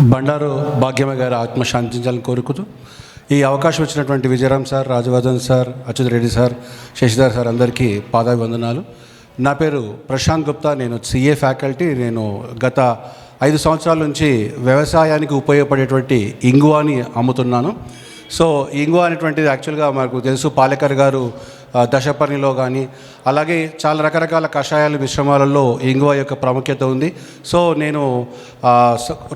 బండారు భాగ్యమ్మ గారి ఆత్మ శాంతించాలని ఈ అవకాశం వచ్చినటువంటి Vijayaram sir Rajavardhan sir Achyut Reddy sir Shashidhar sir అందరికీ పాదాభివందనాలు. నా పేరు ప్రశాంత్ గుప్తా నేను సిఏ ఫ్యాకల్టీ నేను గత ఐదు సంవత్సరాల నుంచి వ్యవసాయానికి ఉపయోగపడేటువంటి ఇంగువాని అమ్ముతున్నాను. సో ఇంగువా అనేటువంటిది యాక్చువల్గా మనకు తెలుసు పాలేకర్ గారు దశపర్ణిలో కానీ అలాగే చాలా రకరకాల కషాయాల మిశ్రమాలలో ఇంగువ యొక్క ప్రాముఖ్యత ఉంది. సో నేను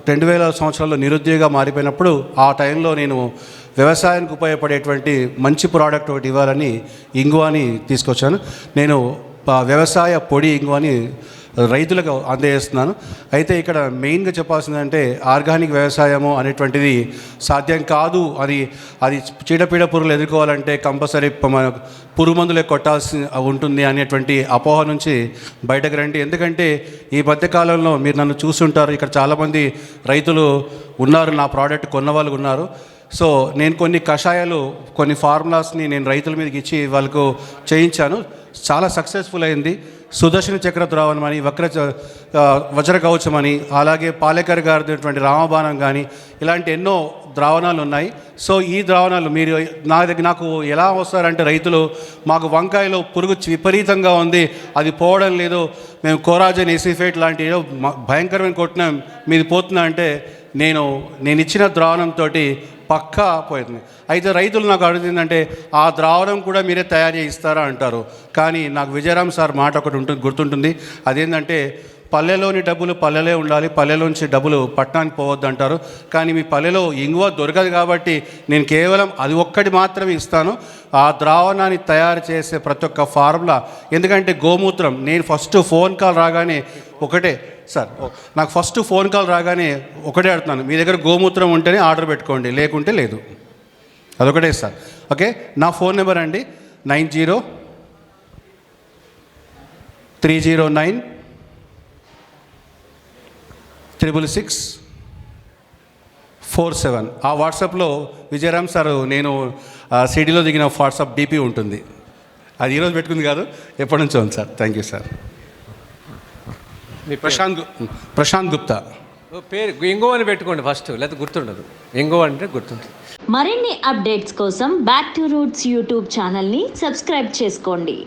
రెండు వేల సంవత్సరాల్లో నిరుద్యోగ మారిపోయినప్పుడు ఆ టైంలో నేను వ్యవసాయానికి ఉపయోగపడేటువంటి మంచి ప్రోడక్ట్ ఒకటి ఇవ్వాలని ఇంగువాని తీసుకొచ్చాను. నేను వ్యవసాయ పొడి ఇంగువాని రైతులకు అందజేస్తున్నాను. అయితే ఇక్కడ మెయిన్గా చెప్పాల్సిందంటే ఆర్గానిక్ వ్యవసాయము అనేటువంటిది సాధ్యం కాదు. అది అది చీడపీడ పురుగులు ఎదుర్కోవాలంటే కంపల్సరీ మన పురుగు మందులే కొట్టాల్సి ఉంటుంది అనేటువంటి అపోహ నుంచి బయటకు రండి. ఎందుకంటే ఈ మధ్యకాలంలో మీరు నన్ను చూస్తుంటారు. ఇక్కడ చాలామంది రైతులు ఉన్నారు. నా ప్రోడక్ట్ కొన్న వాళ్ళు ఉన్నారు. సో నేను కొన్ని కషాయాలు కొన్ని ఫార్ములాస్ని నేను రైతుల మీదకి ఇచ్చి వాళ్ళకు చేయించాను. చాలా సక్సెస్ఫుల్ అయింది. సుదర్శన చక్ర ద్రావణం అని వక్ర చ- వజ్ర కవచం అని అలాగే పాలేకర్ గారిటువంటి రామబాణం కానీ ఇలాంటి ఎన్నో ద్రావణాలు ఉన్నాయి. సో ఈ ద్రావణాలు మీరు నా దగ్గర నాకు ఎలా వస్తారంటే రైతులు మాకు వంకాయలో పురుగు విపరీతంగా ఉంది అది పోవడం లేదు మేము కోరాజన్ ఎసిఫేట్ లాంటి ఏదో భయంకరమైన కొట్టిన మీది పోతున్నా అంటే నేను నేను ఇచ్చిన ద్రావణంతో పక్కా పోయింది. అయితే రైతులు నాకు అడుగుతుందంటే ఆ ద్రావణం కూడా మీరే తయారు చేయిస్తారా? అంటారు. కానీ నాకు విజయరామ్ సార్ మాట ఒకటి ఉంటుంది గుర్తుంటుంది. అదేంటంటే పల్లెలోని డబ్బులు పల్లెలే ఉండాలి పల్లెలోంచి డబ్బులు పట్టణానికి పోవద్దు అంటారు. కానీ మీ పల్లెలో ఇంగువ దొరకదు కాబట్టి నేను కేవలం అది ఒక్కటి మాత్రమే ఇస్తాను. ఆ ద్రావణాన్ని తయారు చేసే ప్రతి ఒక్క ఫార్ములా. ఎందుకంటే గోమూత్రం నేను ఫస్ట్ ఫోన్ కాల్ రాగానే ఒకటే సార్ నాకు ఫస్ట్ ఫోన్ కాల్ రాగానే ఒకటే అడుగుతున్నాను మీ దగ్గర గోమూత్రం ఉంటేనే ఆర్డర్ పెట్టుకోండి లేకుంటే లేదు. అదొకటే సార్. ఓకే నా ఫోన్ నెంబర్ అండి nine zero three zero nine triple six four seven ఆ వాట్సాప్లో విజయరామ్ సార్ నేను సిటీలో దిగిన వాట్సాప్ డీపీ ఉంటుంది. అది ఈరోజు పెట్టుకుంది కాదు ఎప్పటి నుంచో ఉంది sir. Thank you sir? Prashant గు- ప్రశాంత్ గుప్తా. ఓ పేరు ఇంగో అని పెట్టుకోండి ఫస్ట్ లేకపోతే గుర్తుండదు. ఇంగో అంటే గుర్తుంటుంది. మరిన్ని అప్డేట్స్ కోసం బ్యాక్ టు రూట్స్ యూట్యూబ్ ఛానల్ని సబ్స్క్రైబ్ చేసుకోండి.